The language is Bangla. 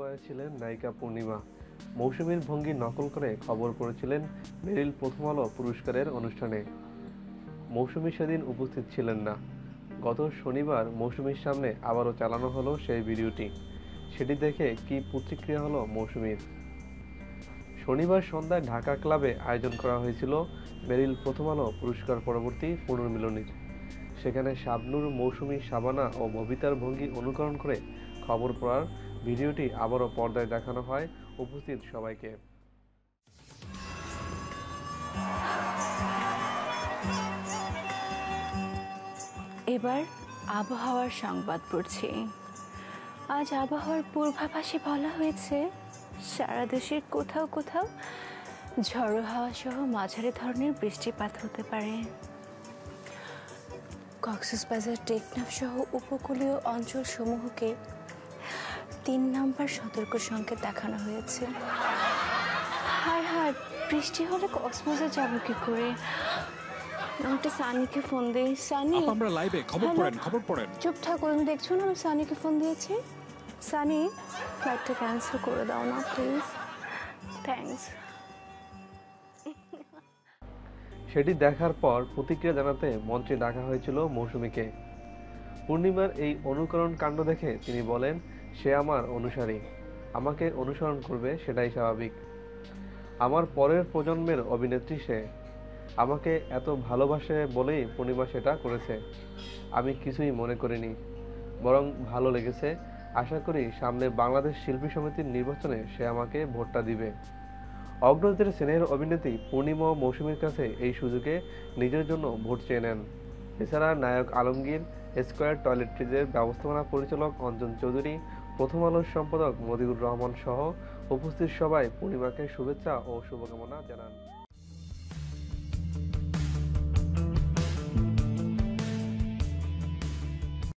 পর্দায় ছিলেন নায়িকা পূর্ণিমা। মৌসুমীর ভঙ্গি নকল করে খবর করেছিলেন মেরিল প্রথম আলো পুরস্কারের অনুষ্ঠানে। মৌসুমী সেদিন উপস্থিত ছিলেন না। গত শনিবার মৌসুমীর সামনে আবারও চালানো হলো সেই ভিডিওটি। সেটি দেখে কি প্রতিক্রিয়া হলো মৌসুমীর? শনিবার সন্ধ্যায় ঢাকা ক্লাবে আয়োজন করা হয়েছিল মেরিল প্রথম আলো পুরস্কার পরবর্তী পুনর্মিলনীর। সেখানে শাবনুর, মৌসুমী, শাবানা ও ববিতার ভঙ্গি অনুকরণ করে খবর পড়ার ভিডিওটি আবারও পর্দায় দেখানো হয়। উপস্থিত সবাইকে। এবার আবহাওয়ার সংবাদ পড়ছি। আজ আবহাওয়ার পূর্বাভাসে বলা হয়েছে, সারা দেশের কোথাও কোথাও ঝড়ো হাওয়া সহ মাঝারি ধরনের বৃষ্টিপাত হতে পারে। কক্সবাজার টেকনাফ সহ উপকূলীয় অঞ্চল সমূহকে তিন নম্বর সতর্ক সংকেত দেখানো হয়েছে। হায় হায় বৃষ্টি হলে কক্সবাজার যাব কি করে? একটা সানিকে ফোন দিই সানি? আমরা লাইভে খবর পড়েন খবর পড়েন। চুপ আমি দেখছ না আমি সানিকে ফোন দিয়েছি? সানি ফ্লাইটটা ক্যান্সেল করে দাও না প্লিজ থ্যাঙ্কস সেটি দেখার পর প্রতিক্রিয়া জানাতে মঞ্চে ডাকা হয়েছিল মৌসুমীকে। পূর্ণিমার এই অনুকরণ কাণ্ড দেখে তিনি বলেন, সে আমার অনুসারী। আমাকে অনুসরণ করবে, সেটাই স্বাভাবিক। আমার পরের প্রজন্মের অভিনেত্রী সে। আমাকে এত ভালোবাসে বলেই পূর্ণিমা সেটা করেছে। আমি কিছুই মনে করিনি। বরং ভালো লেগেছে। আশা করি সামনে বাংলাদেশ শিল্পী সমিতির নির্বাচনে সে আমাকে ভোটটা দিবে। অগ্রজের স্নেহের অভিনেত্রী পূর্ণিমা মৌসুমীর কাছে এই সুযোগে নিজের জন্য ভোট চেয়ে নেন। এছাড়া নায়ক আলমগীর, স্কোয়ার টয়লেট্রিজের ব্যবস্থাপনা পরিচালক অঞ্জন চৌধুরী, প্রথম আলোর সম্পাদক মদিউর রহমান সহ উপস্থিত সবাই পূর্ণিমাকে শুভেচ্ছা ও শুভকামনা জানান।